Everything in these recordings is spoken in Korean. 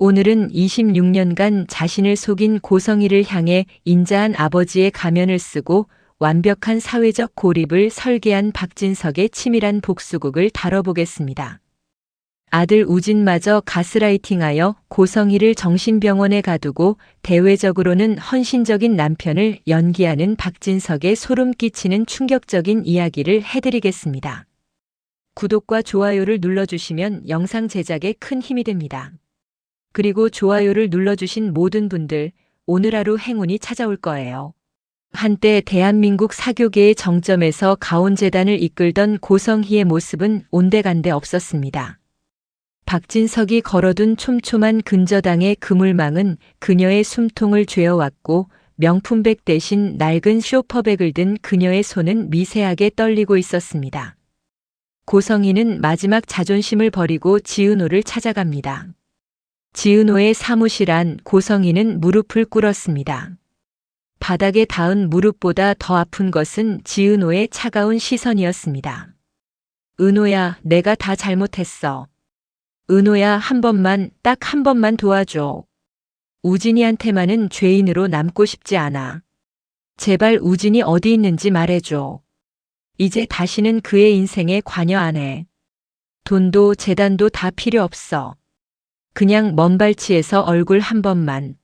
오늘은 26년간 자신을 속인 고성희를 향해 인자한 아버지의 가면을 쓰고 완벽한 사회적 고립을 설계한 박진석의 치밀한 복수극을 다뤄보겠습니다. 아들 우진마저 가스라이팅하여 고성희를 정신병원에 가두고 대외적으로는 헌신적인 남편을 연기하는 박진석의 소름 끼치는 충격적인 이야기를 해드리겠습니다. 구독과 좋아요를 눌러주시면 영상 제작에 큰 힘이 됩니다. 그리고 좋아요를 눌러주신 모든 분들 오늘 하루 행운이 찾아올 거예요. 한때 대한민국 사교계의 정점에서 가온재단을 이끌던 고성희의 모습은 온데간데 없었습니다. 박진석이 걸어둔 촘촘한 근저당의 그물망은 그녀의 숨통을 죄어왔고 명품백 대신 낡은 쇼퍼백을 든 그녀의 손은 미세하게 떨리고 있었습니다. 고성희는 마지막 자존심을 버리고 지은호를 찾아갑니다. 지은호의 사무실 안 고성희는 무릎을 꿇었습니다. 바닥에 닿은 무릎보다 더 아픈 것은 지은호의 차가운 시선이었습니다. 은호야, 내가 다 잘못했어. 은호야, 한 번만, 딱 한 번만 도와줘. 우진이한테만은 죄인으로 남고 싶지 않아. 제발 우진이 어디 있는지 말해줘. 이제 다시는 그의 인생에 관여 안 해. 돈도 재단도 다 필요 없어. 그냥 먼 발치에서 얼굴 한 번만.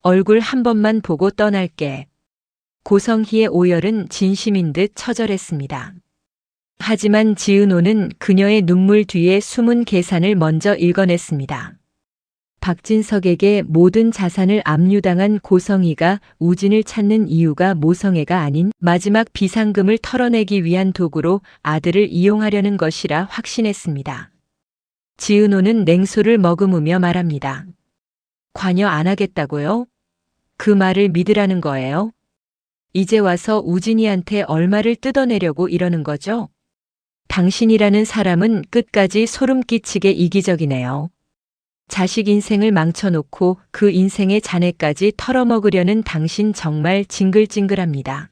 얼굴 한 번만 보고 떠날게. 고성희의 오열은 진심인 듯 처절했습니다. 하지만 지은호는 그녀의 눈물 뒤에 숨은 계산을 먼저 읽어냈습니다. 박진석에게 모든 자산을 압류당한 고성희가 우진을 찾는 이유가 모성애가 아닌 마지막 비상금을 털어내기 위한 도구로 아들을 이용하려는 것이라 확신했습니다. 지은호는 냉소를 머금으며 말합니다. 관여 안 하겠다고요? 그 말을 믿으라는 거예요? 이제 와서 우진이한테 얼마를 뜯어내려고 이러는 거죠? 당신이라는 사람은 끝까지 소름 끼치게 이기적이네요. 자식 인생을 망쳐놓고 그 인생의 잔해까지 털어먹으려는 당신 정말 징글징글합니다.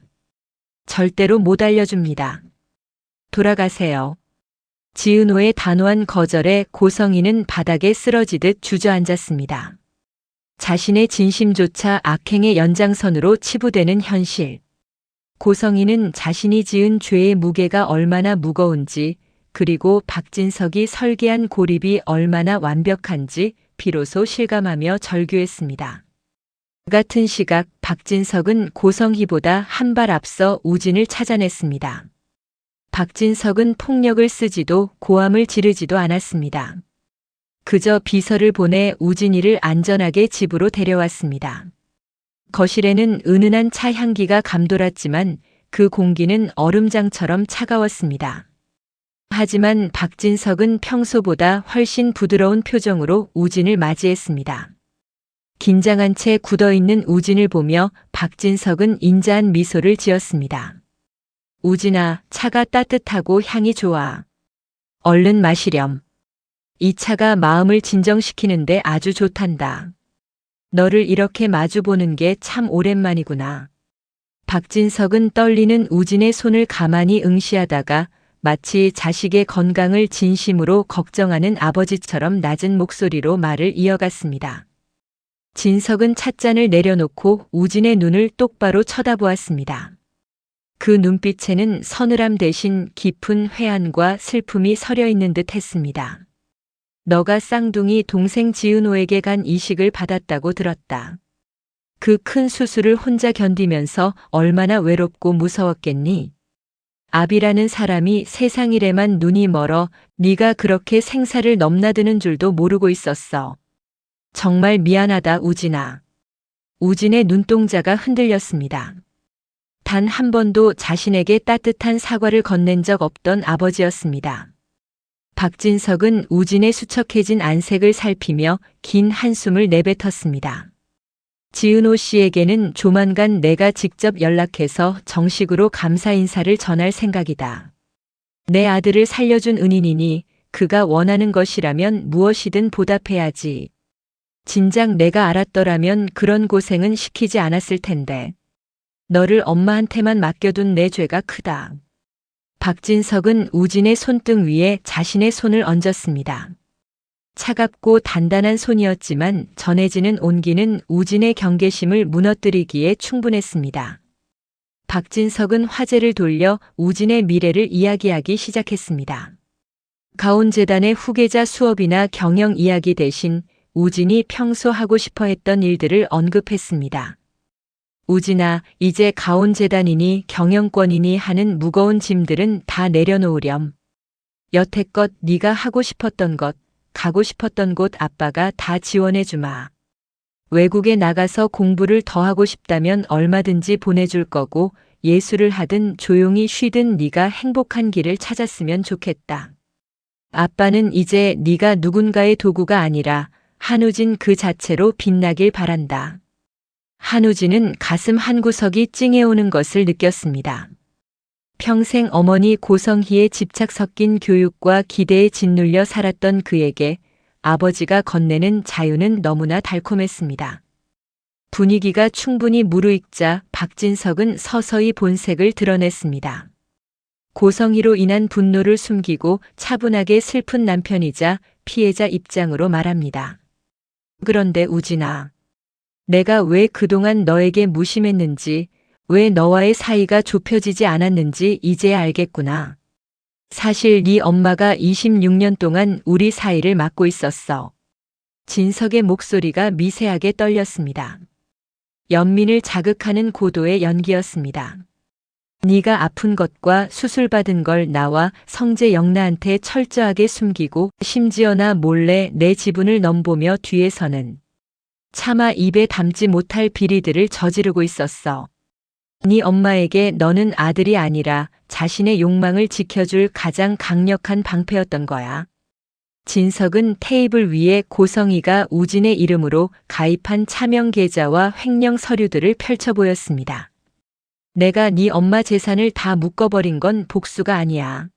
절대로 못 알려줍니다. 돌아가세요. 지은호의 단호한 거절에 고성이는 바닥에 쓰러지듯 주저앉았습니다. 자신의 진심조차 악행의 연장선으로 치부되는 현실. 고성이는 자신이 지은 죄의 무게가 얼마나 무거운지 그리고 박진석이 설계한 고립이 얼마나 완벽한지 비로소 실감하며 절규했습니다. 같은 시각 박진석은 고성희보다 한 발 앞서 우진을 찾아냈습니다. 박진석은 폭력을 쓰지도 고함을 지르지도 않았습니다. 그저 비서를 보내 우진이를 안전하게 집으로 데려왔습니다. 거실에는 은은한 차 향기가 감돌았지만 그 공기는 얼음장처럼 차가웠습니다. 하지만 박진석은 평소보다 훨씬 부드러운 표정으로 우진을 맞이했습니다. 긴장한 채 굳어있는 우진을 보며 박진석은 인자한 미소를 지었습니다. 우진아, 차가 따뜻하고 향이 좋아. 얼른 마시렴. 이 차가 마음을 진정시키는데 아주 좋단다. 너를 이렇게 마주보는 게 참 오랜만이구나. 박진석은 떨리는 우진의 손을 가만히 응시하다가 마치 자식의 건강을 진심으로 걱정하는 아버지처럼 낮은 목소리로 말을 이어갔습니다. 진석은 찻잔을 내려놓고 우진의 눈을 똑바로 쳐다보았습니다. 그 눈빛에는 서늘함 대신 깊은 회한과 슬픔이 서려 있는 듯 했습니다. 너가 쌍둥이 동생 지은호에게 간 이식을 받았다고 들었다. 그 큰 수술을 혼자 견디면서 얼마나 외롭고 무서웠겠니? 아비라는 사람이 세상 일에만 눈이 멀어 네가 그렇게 생사를 넘나드는 줄도 모르고 있었어. 정말 미안하다 우진아. 우진의 눈동자가 흔들렸습니다. 단 한 번도 자신에게 따뜻한 사과를 건넨 적 없던 아버지였습니다. 박진석은 우진의 수척해진 안색을 살피며 긴 한숨을 내뱉었습니다. 지은호 씨에게는 조만간 내가 직접 연락해서 정식으로 감사 인사를 전할 생각이다. 내 아들을 살려준 은인이니 그가 원하는 것이라면 무엇이든 보답해야지. 진작 내가 알았더라면 그런 고생은 시키지 않았을 텐데. 너를 엄마한테만 맡겨둔 내 죄가 크다. 박진석은 우진의 손등 위에 자신의 손을 얹었습니다. 차갑고 단단한 손이었지만 전해지는 온기는 우진의 경계심을 무너뜨리기에 충분했습니다. 박진석은 화제를 돌려 우진의 미래를 이야기하기 시작했습니다. 가온재단의 후계자 수업이나 경영 이야기 대신 우진이 평소 하고 싶어 했던 일들을 언급했습니다. 우진아, 이제 가온 재단이니 경영권이니 하는 무거운 짐들은 다 내려놓으렴. 여태껏 네가 하고 싶었던 것, 가고 싶었던 곳 아빠가 다 지원해 주마. 외국에 나가서 공부를 더 하고 싶다면 얼마든지 보내줄 거고 예술을 하든 조용히 쉬든 네가 행복한 길을 찾았으면 좋겠다. 아빠는 이제 네가 누군가의 도구가 아니라 한우진 그 자체로 빛나길 바란다. 한우진은 가슴 한구석이 찡해오는 것을 느꼈습니다. 평생 어머니 고성희의 집착 섞인 교육과 기대에 짓눌려 살았던 그에게 아버지가 건네는 자유는 너무나 달콤했습니다. 분위기가 충분히 무르익자 박진석은 서서히 본색을 드러냈습니다. 고성희로 인한 분노를 숨기고 차분하게 슬픈 남편이자 피해자 입장으로 말합니다. 그런데 우진아, 내가 왜 그동안 너에게 무심했는지, 왜 너와의 사이가 좁혀지지 않았는지 이제 알겠구나. 사실 네 엄마가 26년 동안 우리 사이를 막고 있었어. 진석의 목소리가 미세하게 떨렸습니다. 연민을 자극하는 고도의 연기였습니다. 네가 아픈 것과 수술받은 걸 나와 성재 영나한테 철저하게 숨기고 심지어 나 몰래 내 지분을 넘보며 뒤에서는 차마 입에 담지 못할 비리들을 저지르고 있었어. 네 엄마에게 너는 아들이 아니라 자신의 욕망을 지켜줄 가장 강력한 방패였던 거야. 진석은 테이블 위에 고성이가 우진의 이름으로 가입한 차명 계좌와 횡령 서류들을 펼쳐 보였습니다. 내가 네 엄마 재산을 다 묶어버린 건 복수가 아니야.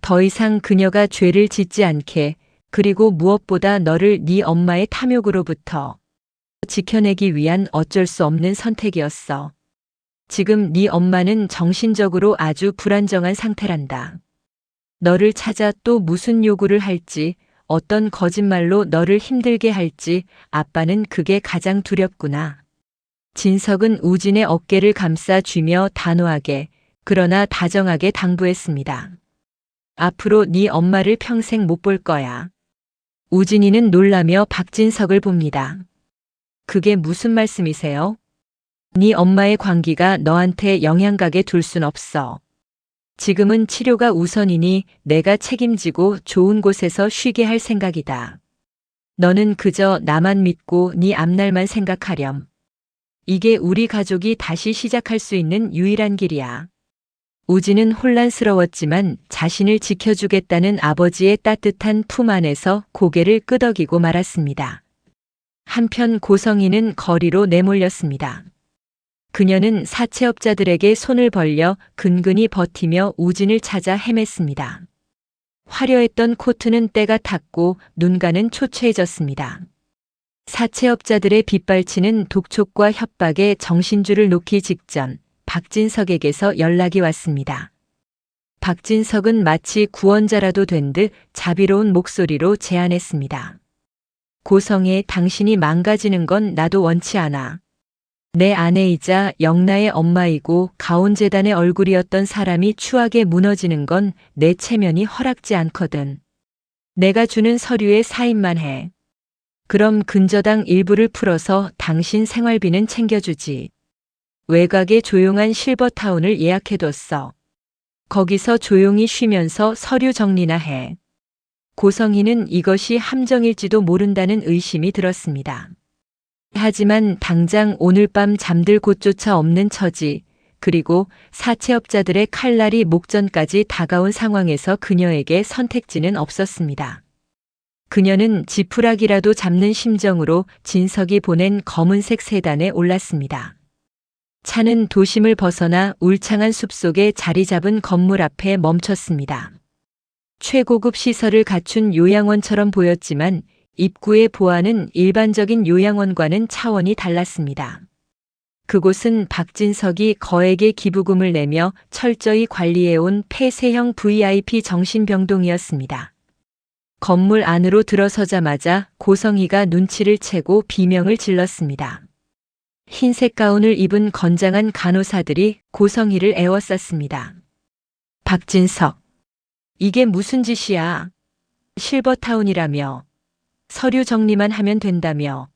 더 이상 그녀가 죄를 짓지 않게 그리고 무엇보다 너를 네 엄마의 탐욕으로부터 지켜내기 위한 어쩔 수 없는 선택이었어. 지금 네 엄마는 정신적으로 아주 불안정한 상태란다. 너를 찾아 또 무슨 요구를 할지, 어떤 거짓말로 너를 힘들게 할지 아빠는 그게 가장 두렵구나. 진석은 우진의 어깨를 감싸 쥐며 단호하게, 그러나 다정하게 당부했습니다. 앞으로 네 엄마를 평생 못 볼 거야. 우진이는 놀라며 박진석을 봅니다. 그게 무슨 말씀이세요? 네 엄마의 광기가 너한테 영향가게 둘 순 없어. 지금은 치료가 우선이니 내가 책임지고 좋은 곳에서 쉬게 할 생각이다. 너는 그저 나만 믿고 네 앞날만 생각하렴. 이게 우리 가족이 다시 시작할 수 있는 유일한 길이야. 우지는 혼란스러웠지만 자신을 지켜주겠다는 아버지의 따뜻한 품 안에서 고개를 끄덕이고 말았습니다. 한편 고성이는 거리로 내몰렸습니다. 그녀는 사채업자들에게 손을 벌려 근근히 버티며 우진을 찾아 헤맸습니다. 화려했던 코트는 때가 탔고 눈가는 초췌해졌습니다. 사채업자들의 빗발치는 독촉과 협박에 정신줄을 놓기 직전 박진석에게서 연락이 왔습니다. 박진석은 마치 구원자라도 된 듯 자비로운 목소리로 제안했습니다. 고성에 당신이 망가지는 건 나도 원치 않아. 내 아내이자 영나의 엄마이고 가온재단의 얼굴이었던 사람이 추하게 무너지는 건 내 체면이 허락지 않거든. 내가 주는 서류에 사인만 해. 그럼 근저당 일부를 풀어서 당신 생활비는 챙겨주지. 외곽에 조용한 실버타운을 예약해뒀어. 거기서 조용히 쉬면서 서류 정리나 해. 고성희는 이것이 함정일지도 모른다는 의심이 들었습니다. 하지만 당장 오늘 밤 잠들 곳조차 없는 처지, 그리고 사채업자들의 칼날이 목전까지 다가온 상황에서 그녀에게 선택지는 없었습니다. 그녀는 지푸라기라도 잡는 심정으로 진석이 보낸 검은색 세단에 올랐습니다. 차는 도심을 벗어나 울창한 숲속에 자리 잡은 건물 앞에 멈췄습니다. 최고급 시설을 갖춘 요양원처럼 보였지만 입구의 보안은 일반적인 요양원과는 차원이 달랐습니다. 그곳은 박진석이 거액의 기부금을 내며 철저히 관리해온 폐쇄형 VIP 정신병동이었습니다. 건물 안으로 들어서자마자 고성희가 눈치를 채고 비명을 질렀습니다. 흰색 가운을 입은 건장한 간호사들이 고성희를 애워쌌습니다. 박진석. 이게 무슨 짓이야? 실버타운이라며. 서류 정리만 하면 된다며.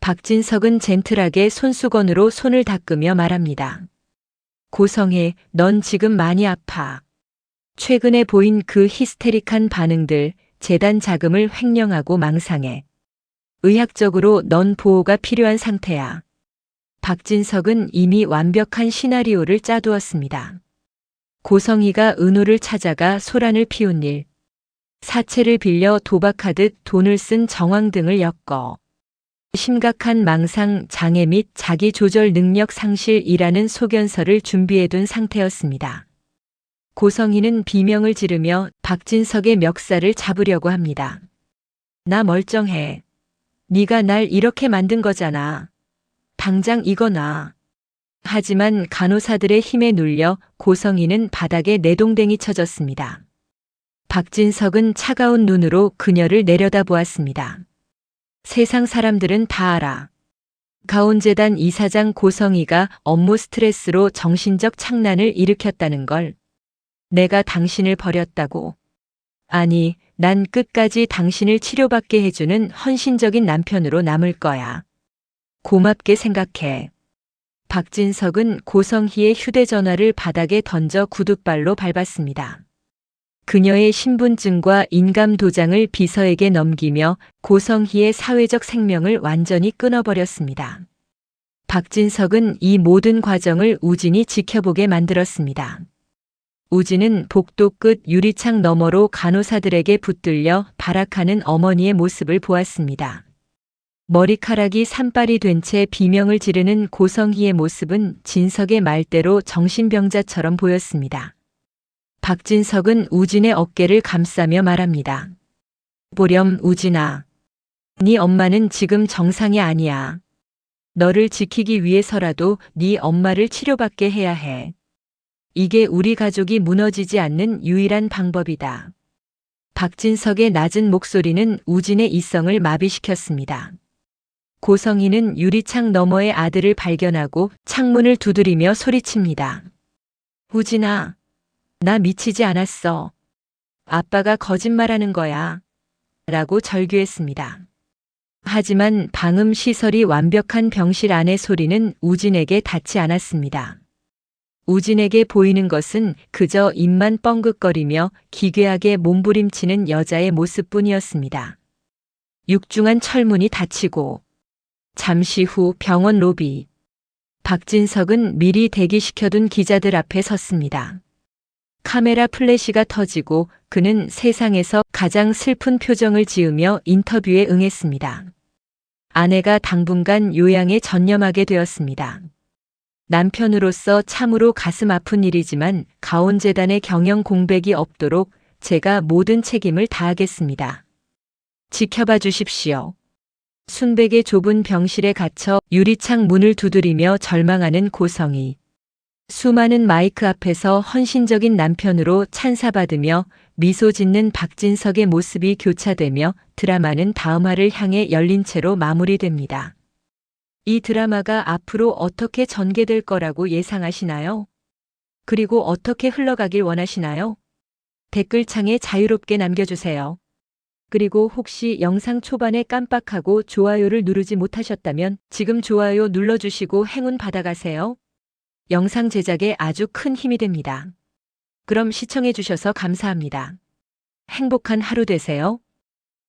박진석은 젠틀하게 손수건으로 손을 닦으며 말합니다. 고성혜, 넌 지금 많이 아파. 최근에 보인 그 히스테릭한 반응들, 재단 자금을 횡령하고 망상해. 의학적으로 넌 보호가 필요한 상태야. 박진석은 이미 완벽한 시나리오를 짜두었습니다. 고성희가 은호를 찾아가 소란을 피운 일, 사채를 빌려 도박하듯 돈을 쓴 정황 등을 엮어 심각한 망상, 장애 및 자기 조절 능력 상실이라는 소견서를 준비해둔 상태였습니다. 고성희는 비명을 지르며 박진석의 멱살을 잡으려고 합니다. 나 멀쩡해. 네가 날 이렇게 만든 거잖아. 당장 이거 놔. 하지만 간호사들의 힘에 눌려 고성희는 바닥에 내동댕이 쳐졌습니다. 박진석은 차가운 눈으로 그녀를 내려다보았습니다. 세상 사람들은 다 알아. 가온재단 이사장 고성희가 업무 스트레스로 정신적 착란을 일으켰다는 걸. 내가 당신을 버렸다고. 아니, 난 끝까지 당신을 치료받게 해주는 헌신적인 남편으로 남을 거야. 고맙게 생각해. 박진석은 고성희의 휴대전화를 바닥에 던져 구둣발로 밟았습니다. 그녀의 신분증과 인감 도장을 비서에게 넘기며 고성희의 사회적 생명을 완전히 끊어버렸습니다. 박진석은 이 모든 과정을 우진이 지켜보게 만들었습니다. 우진은 복도 끝 유리창 너머로 간호사들에게 붙들려 발악하는 어머니의 모습을 보았습니다. 머리카락이 산발이 된 채 비명을 지르는 고성희의 모습은 진석의 말대로 정신병자처럼 보였습니다. 박진석은 우진의 어깨를 감싸며 말합니다. 보렴 우진아. 네 엄마는 지금 정상이 아니야. 너를 지키기 위해서라도 네 엄마를 치료받게 해야 해. 이게 우리 가족이 무너지지 않는 유일한 방법이다. 박진석의 낮은 목소리는 우진의 이성을 마비시켰습니다. 고성희는 유리창 너머의 아들을 발견하고 창문을 두드리며 소리칩니다. 우진아, 나 미치지 않았어. 아빠가 거짓말하는 거야. 라고 절규했습니다. 하지만 방음 시설이 완벽한 병실 안의 소리는 우진에게 닿지 않았습니다. 우진에게 보이는 것은 그저 입만 뻥긋거리며 기괴하게 몸부림치는 여자의 모습뿐이었습니다. 육중한 철문이 닫히고 잠시 후 병원 로비. 박진석은 미리 대기시켜둔 기자들 앞에 섰습니다. 카메라 플래시가 터지고 그는 세상에서 가장 슬픈 표정을 지으며 인터뷰에 응했습니다. 아내가 당분간 요양에 전념하게 되었습니다. 남편으로서 참으로 가슴 아픈 일이지만 가온재단의 경영 공백이 없도록 제가 모든 책임을 다하겠습니다. 지켜봐 주십시오. 순백의 좁은 병실에 갇혀 유리창 문을 두드리며 절망하는 고성이. 수많은 마이크 앞에서 헌신적인 남편으로 찬사받으며 미소 짓는 박진석의 모습이 교차되며 드라마는 다음화를 향해 열린 채로 마무리됩니다. 이 드라마가 앞으로 어떻게 전개될 거라고 예상하시나요? 그리고 어떻게 흘러가길 원하시나요? 댓글창에 자유롭게 남겨주세요. 그리고 혹시 영상 초반에 깜빡하고 좋아요를 누르지 못하셨다면 지금 좋아요 눌러주시고 행운 받아가세요. 영상 제작에 아주 큰 힘이 됩니다. 그럼 시청해주셔서 감사합니다. 행복한 하루 되세요.